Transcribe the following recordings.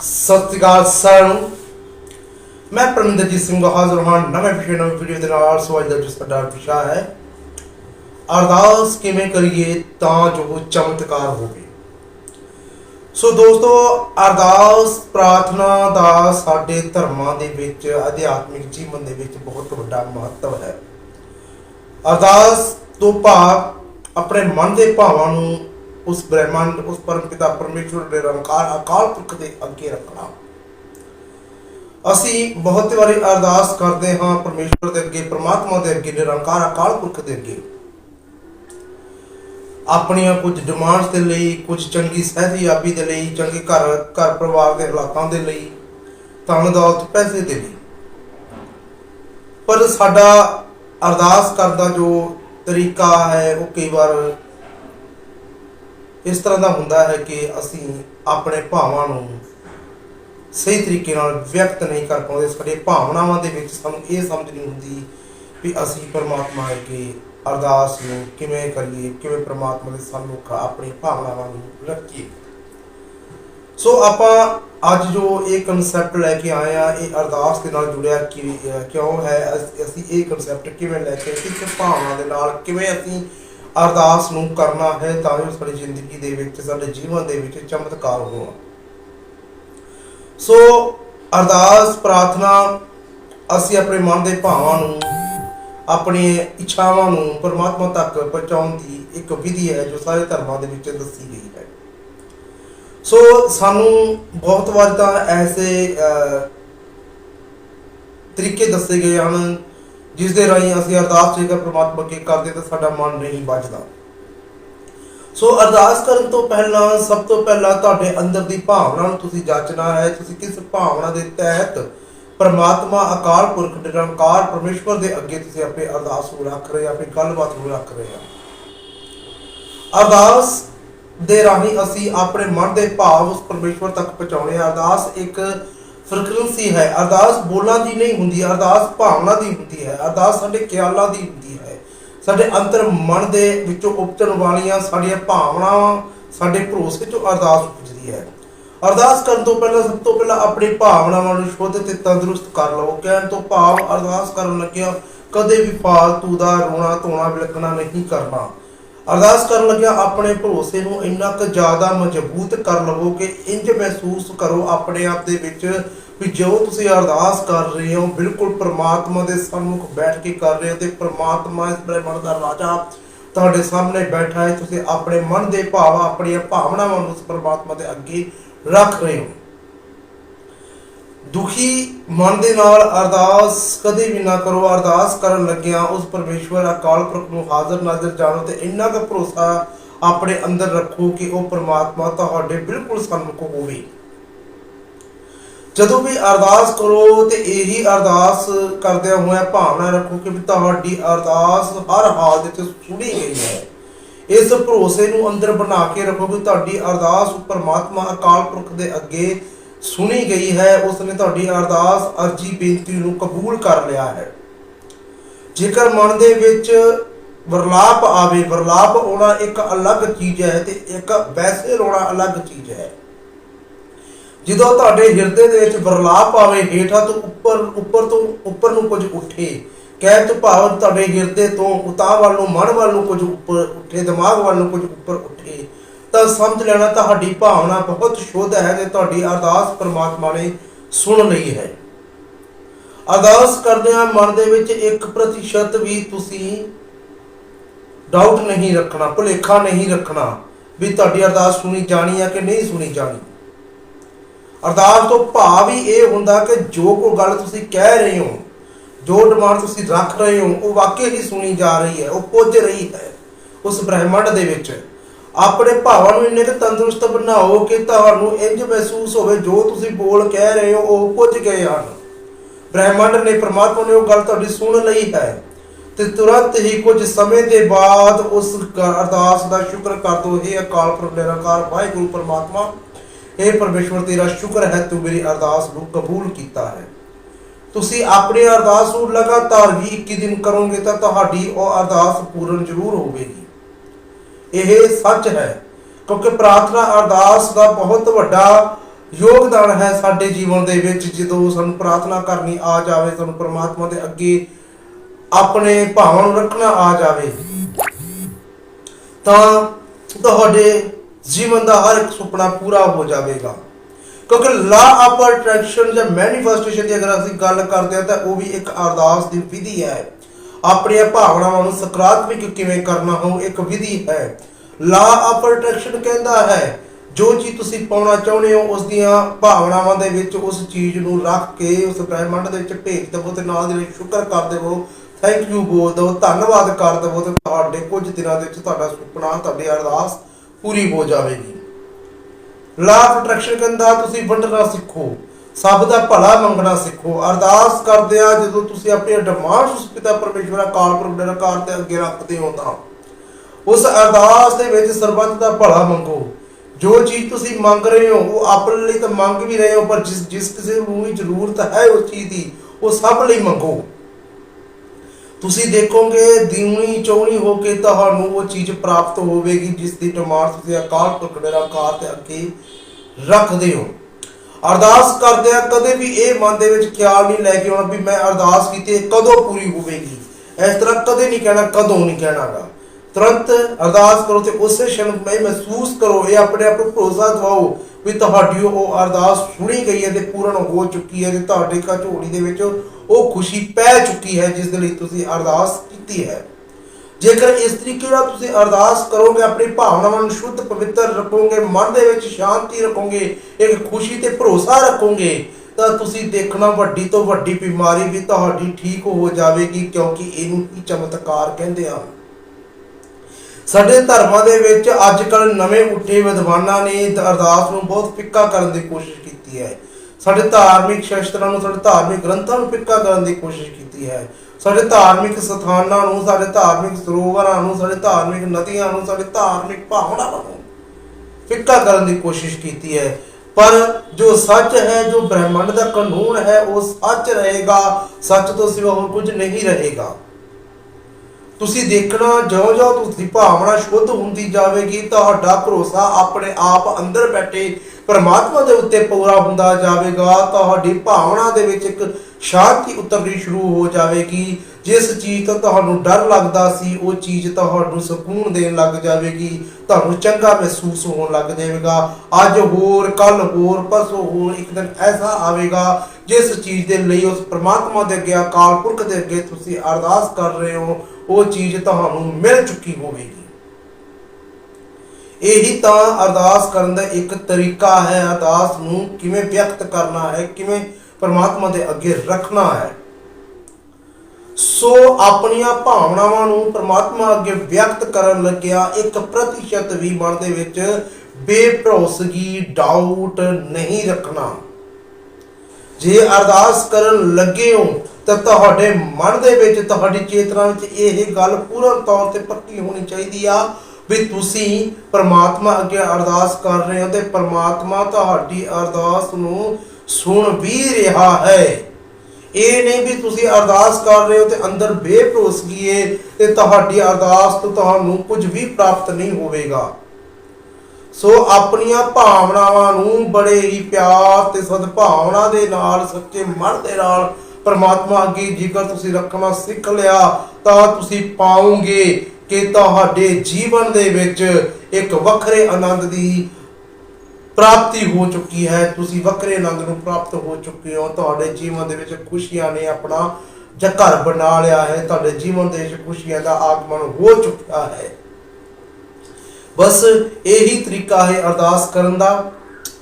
ਸਤਿ ਸ਼੍ਰੀ ਅਕਾਲ ਸਾਰਿਆਂ ਨੂੰ। ਮੈਂ ਪਰਮਿੰਦਰਜੀਤ ਸਿੰਘ ਹਾਜ਼ਰ ਹਾਂ। ਨਵੇਂ ਵਿਸ਼ੇ ਨਵੀਂ ਵੀਡੀਓ ਦੇ ਨਾਲ ਸੋ ਅੱਜ ਦਾ ਜੋ ਸਾਡਾ ਵਿਸ਼ਾ ਹੈ, ਅਰਦਾਸ ਕਿਵੇਂ ਕਰੀਏ ਤਾਂ ਜੋ ਚਮਤਕਾਰ ਹੋਵੇ। ਸੋ ਦੋਸਤੋ, ਅਰਦਾਸ ਪ੍ਰਾਰਥਨਾ ਦਾ ਸਾਡੇ ਧਰਮਾਂ ਦੇ ਵਿੱਚ, ਅਧਿਆਤਮਿਕ ਜੀਵਨ ਦੇ ਵਿੱਚ ਬਹੁਤ ਵੱਡਾ ਮਹੱਤਵ ਹੈ। ਅਰਦਾਸ ਤੋਂ ਭਾਵ ਆਪਣੇ ਮਨ ਦੇ ਭਾਵਾਂ ਨੂੰ ਉਸ ਬ੍ਰਹਿਮੰਡ, ਉਸ ਪਰਮ ਪਿਤਾ ਪਰਮੇਸ਼ਵਰ ਦੇ ਨਿਰੰਕਾਰ ਅਕਾਲ ਪੁਰਖ ਦੇ ਅੱਗੇ ਰੱਖਣਾ। ਅਸੀਂ ਬਹੁਤ ਵਾਰੀ ਅਰਦਾਸ ਕਰਦੇ ਹਾਂ ਪਰਮੇਸ਼ਵਰ ਦੇ ਅੱਗੇ, ਪ੍ਰਮਾਤਮਾ ਦੇ ਅੱਗੇ, ਨਿਰੰਕਾਰ ਅਕਾਲ ਪੁਰਖ ਦੇ ਅੱਗੇ। ਆਪਣੀਆਂ ਕੁਝ ਡਿਮਾਂਡਸ ਦੇ ਲਈ, ਕੁਝ ਚੰਗੀ ਸਹਿਜਯਾਬੀ ਦੇ ਲਈ, ਚੰਗੇ ਘਰ ਘਰ ਪਰਿਵਾਰ ਦੇ ਹਾਲਾਤਾਂ ਦੇ ਲਈ, ਧਨ, ਦੌਲਤ, ਪੈਸੇ ਦੇ ਲਈ। ਪਰ ਸਾਡਾ ਅਰਦਾਸ ਕਰਨ ਦਾ ਜੋ ਤਰੀਕਾ ਹੈ, ਉਹ ਕਈ ਵਾਰ ਇਸ ਤਰ੍ਹਾਂ ਦਾ ਹੁੰਦਾ ਹੈ ਕਿ ਅਸੀਂ ਆਪਣੇ ਭਾਵਾਂ ਨੂੰ ਸਹੀ ਤਰੀਕੇ ਨਾਲ ਵਿਅਕਤ ਨਹੀਂ ਕਰ ਪਾਉਂਦੇ। ਸਾਡੇ ਭਾਵਨਾਵਾਂ ਦੇ ਵਿੱਚ ਸਾਨੂੰ ਇਹ ਸਮਝ ਨਹੀਂ ਹੁੰਦੀ ਵੀ ਅਸੀਂ ਪਰਮਾਤਮਾ ਅੱਗੇ ਅਰਦਾਸ ਨੂੰ ਕਿਵੇਂ ਕਰੀਏ, ਕਿਵੇਂ ਪਰਮਾਤਮਾ ਦੇ ਸਾਹਮਣੇ ਆਪਣੀ ਭਾਵਨਾਵਾਂ ਨੂੰ ਰੱਖੀਏ। ਸੋ ਆਪਾਂ ਅੱਜ ਜੋ ਇਹ ਕਨਸੈਪਟ ਲੈ ਕੇ ਆਏ ਆ ਇਹ ਅਰਦਾਸ ਦੇ ਨਾਲ ਜੁੜਿਆ ਕਿ ਕਿਉਂ ਹੈ, ਅਸੀਂ ਇਹ ਕਨਸੈਪਟ ਕਿਵੇਂ ਲੈ ਕੇ ਕਿਸ ਭਾਵਨਾ ਦੇ ਨਾਲ ਕਿਵੇਂ ਅਸੀਂ ਅਰਦਾਸ ਨੂੰ ਕਰਨਾ ਹੈ ਤਾਂ ਜੋ ਸਾਡੀ ਜ਼ਿੰਦਗੀ ਦੇ ਵਿੱਚ ਸਾਡੇ ਜੀਵਨ ਦੇ ਵਿੱਚ ਚਮਤਕਾਰ ਹੋਣ। ਸੋ ਅਰਦਾਸ ਪ੍ਰਾਰਥਨਾ ਅਸੀਂ ਆਪਣੇ ਮਨ ਦੇ ਭਾਵਾਂ ਨੂੰ ਆਪਣੀ ਇੱਛਾਵਾਂ ਨੂੰ ਪਰਮਾਤਮਾ ਤੱਕ ਪਹੁੰਚਾਉਣ ਦੀ ਇੱਕ ਵਿਧੀ ਹੈ ਜੋ ਸਾਰੇ ਧਰਮਾਂ ਦੇ ਵਿੱਚ ਦੱਸੀ ਗਈ ਹੈ। ਸੋ ਸਾਨੂੰ ਬਹੁਤ ਵਾਰ ਤਾਂ ਐਸੇ ਅਹ, ਤਰੀਕੇ ਦੱਸੇ ਗਏ ਹਨ ਜਿਸ ਦੇ ਰਾਹੀਂ ਅਸੀਂ ਅਰਦਾਸ ਜੇਕਰ ਪ੍ਰਮਾਤਮਾ ਅੱਗੇ ਕਰਦੇ ਤਾਂ ਸਾਡਾ ਮਨ ਨਹੀਂ ਵੱਜਦਾ। ਸੋ ਅਰਦਾਸ ਕਰਨ ਤੋਂ ਪਹਿਲਾਂ, ਸਭ ਤੋਂ ਪਹਿਲਾਂ ਤੁਹਾਡੇ ਅੰਦਰ ਦੀ ਭਾਵਨਾ ਨੂੰ ਤੁਸੀਂ ਜਾਂਚਣਾ ਹੈ। ਤੁਸੀਂ ਕਿਸ ਭਾਵਨਾ ਦੇ ਤਹਿਤ ਪਰਮਾਤਮਾ ਅਕਾਲ ਪੁਰਖ ਨਿਰੰਕਾਰ ਪਰਮੇਸ਼ਵਰ ਦੇ ਅੱਗੇ ਤੁਸੀਂ ਆਪਣੀ ਅਰਦਾਸ ਨੂੰ ਰੱਖ ਰਹੇ ਹੋ ਆਪਣੀ ਗੱਲਬਾਤ ਨੂੰ ਰੱਖ ਰਹੇ ਹੋ ਅਰਦਾਸ ਦੇ ਰਾਹੀਂ ਅਸੀਂ ਆਪਣੇ ਮਨ ਦੇ ਭਾਵ ਉਸ ਪਰਮੇਸ਼ਵਰ ਤੱਕ ਪਹੁੰਚਾਉਣੇ ਅਰਦਾਸ ਇੱਕ ਫ੍ਰੀਕੁਐਂਸੀ ਹੈ। ਅਰਦਾਸ ਬੋਲਾਂ ਦੀ ਨਹੀਂ ਹੁੰਦੀ, ਅਰਦਾਸ ਭਾਵਨਾ ਦੀ ਹੁੰਦੀ ਹੈ। ਅਰਦਾਸ ਸਾਡੇ ਖਿਆਲਾਂ ਦੀ ਹੁੰਦੀ ਹੈ। ਸਾਡੇ ਅੰਤਰ ਮਨ ਦੇ ਵਿੱਚੋਂ ਉਪਜਣ ਵਾਲੀਆਂ ਸਾਡੀਆਂ ਭਾਵਨਾਵਾਂ ਸਾਡੇ ਭਰੋਸੇ ਚੋਂ ਅਰਦਾਸ ਉਪਜਦੀ ਹੈ। ਅਰਦਾਸ ਕਰਨ ਤੋਂ ਪਹਿਲਾਂ, ਸਭ ਤੋਂ ਪਹਿਲਾਂ ਆਪਣੀ ਭਾਵਨਾਵਾਂ ਨੂੰ ਸ਼ੁੱਧ ਤੇ ਤੰਦਰੁਸਤ ਕਰ ਲਓ। ਕਹਿਣ ਤੋਂ ਭਾਵ ਅਰਦਾਸ ਕਰਨ ਲੱਗਿਆ ਕਦੇ ਵੀ ਫਾਲਤੂ ਦਾ ਰੋਣਾ ਧੋਣਾ ਵਿਲਕਣਾ ਨਹੀਂ ਕਰਨਾ। ਅਰਦਾਸ ਕਰਨ ਲੱਗਿਆ ਆਪਣੇ ਭਰੋਸੇ ਨੂੰ ਇੰਨਾ ਕੁ ਜ਼ਿਆਦਾ ਮਜ਼ਬੂਤ ਕਰ ਲਵੋ ਕਿ ਇੰਜ ਮਹਿਸੂਸ ਕਰੋ ਆਪਣੇ ਆਪ ਦੇ ਵਿੱਚ ਵੀ ਜੋ ਤੁਸੀਂ ਅਰਦਾਸ ਕਰ ਰਹੇ ਹੋ, ਬਿਲਕੁਲ ਪ੍ਰਮਾਤਮਾ ਦੇ ਸਾਹਮਣੇ ਬੈਠ ਕੇ ਕਰ ਰਹੇ ਹੋ ਤੇ ਪ੍ਰਮਾਤਮਾ ਇਸ ਬ੍ਰਹਮੰਡ ਦਾ ਰਾਜਾ ਤੁਹਾਡੇ ਸਾਹਮਣੇ ਬੈਠਾ ਹੈ, ਤੁਸੀਂ ਆਪਣੇ ਮਨ ਦੇ ਭਾਵ, ਆਪਣੀਆਂ ਭਾਵਨਾਵਾਂ ਨੂੰ ਉਸ ਪ੍ਰਮਾਤਮਾ ਦੇ ਅੱਗੇ ਰੱਖ ਰਹੇ ਹੋ। ਦੁਖੀ ਮਨ ਦੇ ਨਾਲ ਅਰਦਾਸ ਕਦੇ ਵੀ ਨਾ ਕਰੋ। ਅਰਦਾਸ ਕਰਨ ਲੱਗਿਆ ਉਸ ਪਰਮੇਸ਼ਵਰ ਅਕਾਲ ਪੁਰਖ ਨੂੰ ਹਾਜ਼ਰ ਨਾਜ਼ਰ ਜਾਣੋ ਤੇ ਇੰਨਾ ਕੁ ਭਰੋਸਾ ਆਪਣੇ ਅੰਦਰ ਰੱਖੋ ਕਿ ਉਹ ਪਰਮਾਤਮਾ ਤੁਹਾਡੇ ਬਿਲਕੁਲ ਸਨਮੁਖ ਹੋਵੇ। ਜਦੋਂ ਵੀ ਅਰਦਾਸ ਕਰੋ ਤੇ ਇਹੀ ਅਰਦਾਸ ਕਰਦਿਆਂ ਹੋਇਆ ਭਾਵਨਾ ਰੱਖੋ ਕਿ ਤੁਹਾਡੀ ਅਰਦਾਸ ਹਰ ਹਾਲਤ ਵਿੱਚ ਸੁਣੀ ਗਈ ਹੈ। ਇਸ ਭਰੋਸੇ ਨੂੰ ਅੰਦਰ ਬਣਾ ਕੇ ਰੱਖੋ ਕਿ ਤੁਹਾਡੀ ਅਰਦਾਸ ਪਰਮਾਤਮਾ ਅਕਾਲ ਪੁਰਖ ਦੇ ਅੱਗੇ ਸੁਣੀ ਗਈ ਹੈ, ਉਸ ਨੇ ਤੁਹਾਡੀ ਅਰਦਾਸ, ਅਰਜੀ ਬੇਨਤੀ ਨੂੰ ਕਬੂਲ ਕਰ ਲਿਆ ਹੈ। ਜੇਕਰ ਮਨ ਦੇ ਵਿੱਚ ਵਰਲਾਪ ਆਵੇ, ਵਰਲਾਪ ਆਉਣਾ ਇੱਕ ਅਲੱਗ ਚੀਜ਼ ਹੈ ਤੇ ਇੱਕ ਵੈਸੇ ਰੋਣਾ ਅਲੱਗ ਚੀਜ਼ ਹੈ। ਜਦੋਂ ਤੁਹਾਡੇ ਹਿਰਦੇ ਦੇ ਵਿੱਚ ਵਰਲਾਪ ਆਵੇ, ਹੇਠਾਂ ਤੋਂ ਉੱਪਰ ਉੱਪਰ ਤੋਂ ਉੱਪਰ ਨੂੰ ਕੁਝ ਉੱਠੇ ਕਹਿ ਤੋਂ ਭਾਵ ਤੁਹਾਡੇ ਹਿਰਦੇ ਤੋਂ ਉਤਾਹ ਵੱਲ ਨੂੰ, ਮਨ ਵੱਲ ਨੂੰ ਕੁਝ ਉੱਪਰ ਉੱਠੇ, ਦਿਮਾਗ ਵੱਲ ਨੂੰ ਕੁਝ ਉੱਪਰ ਉੱਠੇ ਤਾਂ ਸਮਝ ਲੈਣਾ ਤੁਹਾਡੀ ਭਾਵਨਾ ਬਹੁਤ ਸ਼ੁੱਧ ਹੈ ਤੇ ਤੁਹਾਡੀ ਅਰਦਾਸ ਪ੍ਰਮਾਤਮਾ ਨੇ ਸੁਣ ਲਈ ਹੈ। ਅਰਦਾਸ ਕਰਦਿਆਂ ਮਨ ਦੇ ਵਿੱਚ 1% ਵੀ ਤੁਸੀਂ ਡਾਊਟ ਨਹੀਂ ਰੱਖਣਾ, ਭੁਲੇਖਾ ਨਹੀਂ ਰੱਖਣਾ ਵੀ ਤੁਹਾਡੀ ਅਰਦਾਸ ਸੁਣੀ ਜਾਣੀ ਹੈ ਕਿ ਨਹੀਂ ਸੁਣੀ ਜਾਣੀ। ਅਰਦਾਸ ਤੋਂ ਭਾਵ ਹੀ ਇਹ ਹੁੰਦਾ ਕਿ ਜੋ ਕੋਈ ਗੱਲ ਤੁਸੀਂ ਕਹਿ ਰਹੇ ਹੋ, ਜੋ ਡਿਮਾਂਡ ਤੁਸੀਂ ਰੱਖ ਰਹੇ ਹੋ, ਉਹ ਵਾਕਈ ਹੀ ਸੁਣੀ ਜਾ ਰਹੀ ਹੈ, ਉਹ ਪੁੱਜ ਰਹੀ ਹੈ ਉਸ ਬ੍ਰਹਿਮੰਡ ਦੇ ਵਿੱਚ। ਆਪਣੇ ਭਾਵਾਂ ਨੂੰ ਇੰਨੇ ਕੁ ਤੰਦਰੁਸਤ ਬਣਾਓ ਕਿ ਤੁਹਾਨੂੰ ਇੰਜ ਮਹਿਸੂਸ ਹੋਵੇ ਜੋ ਤੁਸੀਂ ਬੋਲ ਕਹਿ ਰਹੇ ਹੋ, ਉਹ ਪੁੱਜ ਗਏ ਹਨ। ਬ੍ਰਹਿਮੰਡ ਨੇ ਪ੍ਰਮਾਤਮਾ ਨੇ ਉਹ ਗੱਲ ਤੁਹਾਡੀ ਸੁਣ ਲਈ ਹੈ ਤੇ ਤੁਰੰਤ ਹੀ ਕੁਝ ਸਮੇਂ ਦੇ ਬਾਅਦ ਉਸ ਅਰਦਾਸ ਦਾ ਸ਼ੁਕਰ ਕਰ ਦੋ। ਇਹ ਅਕਾਲ ਪੁਰਖ, ਨਿਰੰਕਾਰ, ਵਾਹਿਗੁਰੂ, ਪ੍ਰਮਾਤਮਾ ਇਹ ਪਰਮੇਸ਼ਵਰ, ਤੇਰਾ ਸ਼ੁਕਰ ਹੈ, ਤੂੰ ਮੇਰੀ ਅਰਦਾਸ ਨੂੰ ਕਬੂਲ ਕੀਤਾ ਹੈ। ਤੁਸੀਂ ਆਪਣੀ ਅਰਦਾਸ ਨੂੰ ਲਗਾਤਾਰ ਵੀ 21 ਦਿਨ ਕਰੋਗੇ ਤਾਂ ਤੁਹਾਡੀ ਉਹ ਅਰਦਾਸ ਪੂਰਨ ਜ਼ਰੂਰ ਹੋਵੇਗੀ। ਇਹ ਸੱਚ ਹੈ, ਕਿਉਂਕਿ ਪ੍ਰਾਰਥਨਾ ਅਰਦਾਸ ਦਾ ਬਹੁਤ ਵੱਡਾ ਯੋਗਦਾਨ ਹੈ ਸਾਡੇ ਜੀਵਨ ਦੇ ਵਿੱਚ, ਜਦੋਂ ਸਾਨੂੰ ਪ੍ਰਾਰਥਨਾ ਕਰਨੀ ਆ ਜਾਵੇ, ਸਾਨੂੰ ਪ੍ਰਮਾਤਮਾ ਦੇ ਅੱਗੇ ਆਪਣੇ ਭਾਵਾਂ ਨੂੰ ਰੱਖਣਾ ਆ ਜਾਵੇ, ਤਾਂ ਤੁਹਾਡੇ ਜੀਵਨ ਦਾ ਹਰ ਇੱਕ ਸੁਪਨਾ ਪੂਰਾ ਹੋ ਜਾਵੇਗਾ। ਕਿਉਂਕਿ ਲਾ ਆਫ ਅਟਰੈਕਸ਼ਨ ਜਾਂ ਮੈਨੀਫੈਸਟੇਸ਼ਨ ਦੀ ਅਗਰ ਅਸੀਂ ਗੱਲ ਕਰਦੇ ਹਾਂ, ਤਾਂ ਉਹ ਵੀ ਇੱਕ ਅਰਦਾਸ ਦੀ ਵਿਧੀ ਹੈ। ਆਪਣੀਆਂ ਭਾਵਨਾਵਾਂ ਨੂੰ ਸਕਾਰਾਤਮਕ ਕਿਵੇਂ ਕਰਨਾ ਹੋ, ਇੱਕ ਵਿਧੀ ਹੈ। ਲਾ ਆਫ ਅਟਰੈਕਸ਼ਨ ਕਹਿੰਦਾ ਹੈ, ਜੋ ਚੀਜ਼ ਤੁਸੀਂ ਪਾਉਣਾ ਚਾਹੁੰਦੇ ਹੋ, ਉਸ ਦੀਆਂ ਭਾਵਨਾਵਾਂ ਦੇ ਵਿੱਚ ਉਸ ਚੀਜ਼ ਨੂੰ ਰੱਖ ਕੇ ਉਸ ਬ੍ਰਹਿਮੰਡ ਦੇ ਵਿੱਚ ਭੇਜ ਦੇਵੋ ਤੇ ਨਾਲ ਦੇ ਵਿੱਚ ਸ਼ੁਕਰ ਕਰ ਦੇਵੋ। ਥੈਂਕ ਯੂ ਬੋਲ ਦਿਓ ਧੰਨਵਾਦ ਕਰ ਦੇਵੋ ਤੇ ਤੁਹਾਡੇ ਕੁਝ ਦਿਨਾਂ ਦੇ ਵਿੱਚ ਤੁਹਾਡਾ ਸੁਪਨਾ, ਤੁਹਾਡੀ ਅਰਦਾਸ ਪੂਰੀ ਹੋ ਜਾਵੇਗੀ। ਲਾ ਆਫ ਅਟਰੈਕਸ਼ਨ ਕਹਿੰਦਾ, ਤੁਸੀਂ ਵੰਡਣਾ ਸਿੱਖੋ। ਸਭ ਦਾ ਭਲਾ ਮੰਗਣਾ ਸਿੱਖੋ। ਅਰਦਾਸ ਕਰਦੇ ਆ, ਜਦੋਂ ਤੁਸੀਂ ਆਪਣੀ ਡਿਮਾਂਡਸ ਉਸ ਪਿਤਾ ਪਰਮੇਸ਼ਵਰ ਅਕਾਲ ਪੁਰਖ ਨਿਰੰਕਾਰ ਦੇ ਅੱਗੇ ਰੱਖਦੇ ਹੋ ਤਾਂ। ਉਸ ਅਰਦਾਸ ਦੇ ਵਿੱਚ ਸਰਬੱਤ ਦਾ ਭਲਾ ਮੰਗੋ। ਜੋ ਚੀਜ਼ ਤੁਸੀਂ ਮੰਗ ਰਹੇ ਹੋ, ਉਹ ਆਪਣੇ ਲਈ ਤਾਂ ਮੰਗ ਵੀ ਰਹੇ ਹੋ, ਪਰ ਜਿਸ ਜਿਸ ਕਿਸੇ ਨੂੰ ਵੀ ਜ਼ਰੂਰਤ ਹੈ ਉਸ ਚੀਜ਼ ਦੀ, ਉਹ ਸਭ ਲਈ ਮੰਗੋ। ਤੁਸੀਂ ਦੇਖੋਗੇ ਦਿਉਣੀ ਚੌਣੀ ਹੋ ਕੇ ਤੁਹਾਨੂੰ ਉਹ ਚੀਜ਼ ਪ੍ਰਾਪਤ ਹੋਵੇਗੀ, ਜਿਸ ਦੀ ਡਿਮਾਂਡ ਤੁਸੀਂ ਅਕਾਲ ਪੁਰਖ ਨਿਰੰਕਾਰ ਤੇ ਅੱਗੇ ਰੱਖਦੇ ਹੋ। ਅਰਦਾਸ ਕਰਦਿਆਂ ਕਦੇ ਵੀ ਇਹ ਮਨ ਦੇ ਵਿੱਚ ਖਿਆਲ ਨਹੀਂ ਲੈ ਕੇ ਆਉਣਾ ਵੀ ਮੈਂ ਅਰਦਾਸ ਕੀਤੀ ਇਹ ਕਦੋਂ ਪੂਰੀ ਹੋਵੇਗੀ? ਇਸ ਤਰ੍ਹਾਂ ਕਦੇ ਨਹੀਂ ਕਹਿਣਾ, ਕਦੋਂ ਨਹੀਂ ਕਹਿਣਾਗਾ। ਤੁਰੰਤ ਅਰਦਾਸ ਕਰੋ ਤੇ ਉਸੇ ਛਣ ਮੈਂ ਮਹਿਸੂਸ ਕਰੋ, ਇਹ ਆਪਣੇ ਆਪ ਨੂੰ ਭਰੋਸਾ ਦਿਵਾਓ ਵੀ ਤੁਹਾਡੀ ਉਹ ਅਰਦਾਸ ਸੁਣੀ ਗਈ ਹੈ ਤੇ ਪੂਰਨ ਹੋ ਚੁੱਕੀ ਹੈ ਤੇ ਤੁਹਾਡੇ ਘਰ ਝੋਲੀ ਦੇ ਵਿੱਚ ਉਹ ਖੁਸ਼ੀ ਪੈ ਚੁੱਕੀ ਹੈ ਜਿਸ ਦੇ ਲਈ ਤੁਸੀਂ ਅਰਦਾਸ ਕੀਤੀ ਹੈ। ਜੇਕਰ ਇਸ ਤਰੀਕੇ ਨਾਲ ਤੁਸੀਂ ਅਰਦਾਸ ਕਰੋਗੇ, ਆਪਣੀ ਭਾਵਨਾਵਾਂ ਨੂੰ ਸ਼ੁੱਧ, ਪਵਿੱਤਰ ਰੱਖੋਗੇ, ਮਨ ਦੇ ਵਿੱਚ ਸ਼ਾਂਤੀ ਰੱਖੋਗੇ, ਇੱਕ ਖੁਸ਼ੀ ਤੇ ਭਰੋਸਾ ਰੱਖੋਗੇ, ਤਾਂ ਤੁਸੀਂ ਦੇਖਣਾ ਵੱਡੀ ਤੋਂ ਵੱਡੀ ਬਿਮਾਰੀ ਵੀ ਤੁਹਾਡੀ ਠੀਕ ਹੋ ਜਾਵੇਗੀ, ਕਿਉਂਕਿ ਇਹਨੂੰ ਹੀ ਚਮਤਕਾਰ ਕਹਿੰਦੇ ਆ। ਸਾਡੇ ਧਰਮਾਂ ਦੇ ਵਿੱਚ ਅੱਜ ਕੱਲ ਨਵੇਂ ਉੱਠੇ ਵਿਦਵਾਨਾਂ ਨੇ ਅਰਦਾਸ ਨੂੰ ਬਹੁਤ ਫਿੱਕਾ ਕਰਨ ਦੀ ਕੋਸ਼ਿਸ਼ ਕੀਤੀ ਹੈ। ਸਾਡੇ ਧਾਰਮਿਕ ਸ਼ਾਸਤਰਾਂ ਨੂੰ, ਸਾਡੇ ਧਾਰਮਿਕ ਗ੍ਰੰਥਾਂ ਨੂੰ ਫਿੱਕਾ ਕਰਨ ਦੀ ਕੋਸ਼ਿਸ਼ ਕੀਤੀ ਹੈ। ਸਾਡੇ ਧਾਰਮਿਕ ਸਥਾਨਾਂ ਨੂੰ, ਸਾਡੇ ਧਾਰਮਿਕ ਸਰੋਵਰਾਂ ਨੂੰ, ਸਾਡੇ ਧਾਰਮਿਕ ਨਦੀਆਂ ਨੂੰ, ਸਾਡੇ ਧਾਰਮਿਕ ਭਾਵਨਾਵਾਂ ਨੂੰ ਫਿੱਕਾ ਕਰਨ ਦੀ ਕੋਸ਼ਿਸ਼ ਕੀਤੀ ਹੈ। ਪਰ ਜੋ ਸੱਚ ਹੈ, ਜੋ ਬ੍ਰਹਿਮੰਡ ਦਾ ਕਾਨੂੰਨ ਹੈ, ਉਹ ਸੱਚ ਰਹੇਗਾ, ਸੱਚ ਤੋਂ ਸਿਵਾ ਹੋਰ ਕੁਝ ਨਹੀਂ ਰਹੇਗਾ। ਤੁਸੀਂ ਦੇਖਣਾ, ਜਿਉਂ-ਜਿਉਂ ਤੁਸੀਂ ਭਾਵਨਾ ਸ਼ੁੱਧ ਹੁੰਦੀ ਜਾਵੇਗੀ, ਤੁਹਾਡਾ ਭਰੋਸਾ ਆਪਣੇ ਆਪ ਅੰਦਰ ਬੈਠੇ ਪਰਮਾਤਮਾ ਦੇ ਉੱਤੇ ਪੂਰਾ ਹੁੰਦਾ ਜਾਵੇਗਾ, ਤੁਹਾਡੀ ਭਾਵਨਾ ਦੇ ਵਿੱਚ ਇੱਕ ਸ਼ਾਂਤੀ ਉਤਰਨੀ ਸ਼ੁਰੂ ਹੋ ਜਾਵੇਗੀ। ਜਿਸ ਚੀਜ਼ ਤੋਂ ਤੁਹਾਨੂੰ ਡਰ ਲੱਗਦਾ ਸੀ, ਉਹ ਚੀਜ਼ ਤੁਹਾਨੂੰ ਸਕੂਨ ਦੇਣ ਲੱਗ ਜਾਵੇਗੀ, ਤੁਹਾਨੂੰ ਚੰਗਾ ਮਹਿਸੂਸ ਹੋਣ ਲੱਗ ਜਾਵੇਗਾ। ਅੱਜ ਹੋਰ ਕੱਲ ਹੋਰ, ਪਰਸੋਂ ਹੋਰ ਇੱਕ ਦਿਨ ਐਸਾ ਆਵੇਗਾ, ਜਿਸ ਚੀਜ਼ ਦੇ ਲਈ ਉਸ ਪ੍ਰਮਾਤਮਾ ਦੇ ਅੱਗੇ, ਅਕਾਲ ਪੁਰਖ ਦੇ ਅੱਗੇ ਤੁਸੀਂ ਅਰਦਾਸ ਕਰ ਰਹੇ ਹੋ, ਉਹ ਚੀਜ਼ ਤੁਹਾਨੂੰ ਮਿਲ ਚੁੱਕੀ ਹੋਵੇਗੀ। ਇਹੀ ਤਾਂ ਅਰਦਾਸ ਕਰਨ ਦਾ ਇੱਕ ਤਰੀਕਾ ਹੈ, ਅਰਦਾਸ ਨੂੰ ਕਿਵੇਂ ਵਿਅਕਤ ਕਰਨਾ ਹੈ, ਕਿਵੇਂ ਪਰਮਾਤਮਾ ਦੇ ਅੱਗੇ ਰੱਖਣਾ ਹੈ। ਸੋ ਆਪਣੀਆਂ ਭਾਵਨਾਵਾਂ ਨੂੰ ਪਰਮਾਤਮਾ ਅੱਗੇ ਵਿਅਕਤ ਕਰਨ ਲੱਗਿਆ, ਇੱਕ ਪ੍ਰਤੀਸ਼ਤ ਵੀ ਮਨ ਦੇ ਵਿੱਚ ਬੇਭਰੋਸਗੀ ਡਾਊਟ ਨਹੀਂ ਰੱਖਣਾ। ਜੇ ਅਰਦਾਸ ਕਰਨ ਲੱਗੇ ਹੋ, ਤਾਂ ਤੁਹਾਡੇ ਮਨ ਦੇ ਵਿੱਚ, ਤੁਹਾਡੀ ਚੇਤਨਾ ਵਿੱਚ ਇਹ ਗੱਲ ਪੂਰਨ ਤੌਰ ਤੇ ਪੱਕੀ ਹੋਣੀ ਚਾਹੀਦੀ ਆ। ਵੀ ਤੁਸੀਂ ਪਰਮਾਤਮਾ ਅੱਗੇ ਅਰਦਾਸ ਕਰ ਰਹੇ ਹੋ ਤੇ ਪਰਮਾਤਮਾ ਤੁਹਾਡੀ ਅਰਦਾਸ ਨੂੰ ਸੁਣ ਵੀ ਰਿਹਾ ਹੈ। ਇਹ ਨਹੀਂ ਵੀ ਤੁਸੀਂ ਅਰਦਾਸ ਕਰ ਰਹੇ ਹੋ ਤੇ ਅੰਦਰ ਬੇਭਰੋਸਗੀ ਹੈ ਤੇ ਤੁਹਾਡੀ ਅਰਦਾਸ ਤੋਂ ਤੁਹਾਨੂੰ ਕੁਝ ਵੀ ਪ੍ਰਾਪਤ ਨਹੀਂ ਹੋਵੇਗਾ। ਸੋ ਆਪਣੀਆਂ ਭਾਵਨਾਵਾਂ ਨੂੰ ਬੜੇ ਹੀ ਪਿਆਰ ਤੇ ਸਦਭਾਵਨਾ ਦੇ ਨਾਲ, ਸੱਚੇ ਮਨ ਦੇ ਨਾਲ ਪਰਮਾਤਮਾ ਅੱਗੇ ਜੇਕਰ ਤੁਸੀਂ ਰੱਖਣਾ ਸਿੱਖ ਲਿਆ ਤਾਂ ਤੁਸੀਂ ਪਾਓਗੇ ਕਿ ਤੁਹਾਡੇ ਜੀਵਨ ਦੇ ਵਿੱਚ ਇੱਕ ਵੱਖਰੇ ਆਨੰਦ ਦੀ ਪ੍ਰਾਪਤੀ ਹੋ ਚੁੱਕੀ ਹੈ। ਤੁਸੀਂ ਵੱਖਰੇ ਆਨੰਦ ਨੂੰ ਪ੍ਰਾਪਤ ਹੋ ਚੁੱਕੇ ਹੋ। ਤੁਹਾਡੇ ਜੀਵਨ ਦੇ ਵਿੱਚ ਖੁਸ਼ੀਆਂ ਨੇ ਆਪਣਾ ਜਾਂ ਘਰ ਬਣਾ ਲਿਆ ਹੈ। ਤੁਹਾਡੇ ਜੀਵਨ ਦੇ ਵਿੱਚ ਖੁਸ਼ੀਆਂ ਦਾ ਆਗਮਨ ਹੋ ਚੁੱਕਾ ਹੈ। ਬਸ ਇਹੀ ਤਰੀਕਾ ਹੈ ਅਰਦਾਸ ਕਰਨ ਦਾ।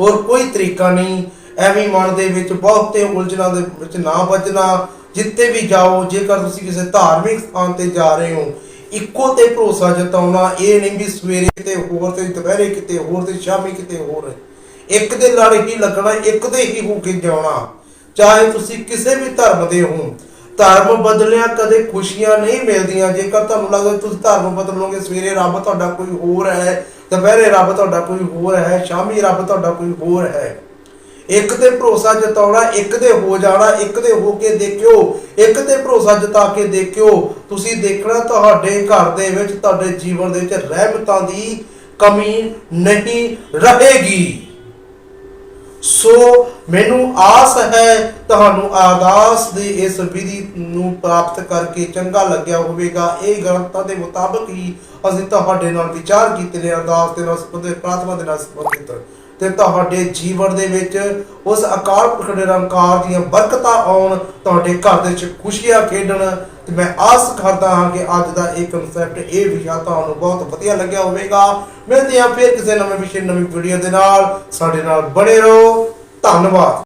ਹੋਰ ਕੋਈ ਤਰੀਕਾ ਨਹੀਂ। ਐਵੇਂ ਮਨ ਦੇ ਵਿੱਚ ਬਹੁਤੇ ਉਲਝਣਾਂ ਦੇ ਵਿੱਚ ਨਾ ਵੱਜਣਾ। ਜਿੱਤੇ ਵੀ ਜਾਓ, ਜੇਕਰ ਤੁਸੀਂ ਕਿਸੇ ਧਾਰਮਿਕ ਸਥਾਨ ਤੇ ਜਾ ਰਹੇ ਹੋ ਇੱਕੋ ਤੇ ਭਰੋਸਾ ਜਤਾਉਣਾ ਇਹ ਨਹੀਂ ਵੀ ਸਵੇਰੇ ਕਿਤੇ ਹੋਰ ਤੇ ਦੁਪਹਿਰੇ ਕਿਤੇ ਹੋਰ ਤੇ ਸ਼ਾਮੀ ਕਿਤੇ ਹੋਰ। ਇੱਕ ਦੇ ਲੜ ਹੀ ਲੱਗਣਾ, ਇੱਕ ਦੇ ਹੀ ਹੋ ਕੇ ਜਾਣਾ। ਚਾਹੇ ਤੁਸੀਂ ਕਿਸੇ ਵੀ ਧਰਮ ਦੇ ਹੋ। ਧਰਮ ਬਦਲਿਆ ਕਦੇ ਖੁਸ਼ੀਆਂ ਨਹੀਂ ਮਿਲਦੀਆਂ। ਜੇਕਰ ਤੁਹਾਨੂੰ ਲੱਗਦਾ ਤੁਸੀਂ ਧਰਮ ਬਦਲੋਗੇ, ਸਵੇਰੇ ਰੱਬ ਤੁਹਾਡਾ ਕੋਈ ਹੋਰ ਹੈ, ਦੁਪਹਿਰੇ ਰੱਬ ਤੁਹਾਡਾ ਕੋਈ ਹੋਰ ਹੈ, ਸ਼ਾਮੀ ਰੱਬ ਤੁਹਾਡਾ ਕੋਈ ਹੋਰ ਹੈ। ਇੱਕ ਤੇ ਭਰੋਸਾ ਜਤਾਉਣਾ, ਇੱਕ ਦੇ ਹੋ ਜਾਣਾ, ਇੱਕ ਦੇ ਹੋ ਕੇ ਦੇਖਿਓ, ਇੱਕ ਤੇ ਭਰੋਸਾ ਜਤਾ ਕੇ ਦੇਖਿਓ, ਤੁਸੀਂ ਦੇਖਣਾ ਤੁਹਾਡੇ ਘਰ ਦੇ ਵਿੱਚ, ਤੁਹਾਡੇ ਜੀਵਨ ਦੇ ਵਿੱਚ ਰਹਿਮਤਾਂ ਦੀ ਕਮੀ ਨਹੀਂ ਰਹੇਗੀ। ਸੋ ਮੈਨੂੰ ਆਸ ਹੈ ਤੁਹਾਨੂੰ ਅਰਦਾਸ ਦੀ ਇਸ ਵਿਧੀ ਨੂੰ ਪ੍ਰਾਪਤ ਕਰਕੇ ਚੰਗਾ ਲੱਗਿਆ ਹੋਵੇਗਾ। ਇਹ ਗ੍ਰੰਥਾਂ ਦੇ ਮੁਤਾਬਕ ਹੀ ਅਸੀਂ ਤੁਹਾਡੇ ਨਾਲ ਵਿਚਾਰ ਕੀਤੇ ਨੇ, ਅਰਦਾਸ ਦੇ ਨਾਲ ਸੰਬੰਧਿਤ, ਪ੍ਰਾਰਥਨਾ ਦੇ ਨਾਲ ਸੰਬੰਧਿਤ। ਤੇ ਤੁਹਾਡੇ ਜੀਵਨ ਦੇ ਵਿੱਚ ਉਸ ਅਕਾਲ ਪੁਰਖ ਨਿਰੰਕਾਰ ਦੀਆਂ ਬਰਕਤਾਂ ਆਉਣ, ਤੁਹਾਡੇ ਘਰ ਦੇ ਵਿੱਚ ਖੁਸ਼ੀਆਂ ਖੇਡਣ। ਤੇ ਮੈਂ ਆਸ ਕਰਦਾ ਹਾਂ ਕਿ ਅੱਜ ਦਾ ਇਹ ਕਨਸੈਪਟ ਇਹ ਵਿਸ਼ਾ ਤੁਹਾਨੂੰ ਬਹੁਤ ਵਧੀਆ ਲੱਗਿਆ ਹੋਵੇਗਾ। ਮਿਲਦੇ ਹਾਂ ਫਿਰ ਕਿਸੇ ਨਵੇਂ ਵਿਸ਼ੇ, ਨਵੀਂ ਵੀਡੀਓ ਦੇ ਨਾਲ। ਸਾਡੇ ਨਾਲ ਬਣੇ ਰਹੋ। ਧੰਨਵਾਦ।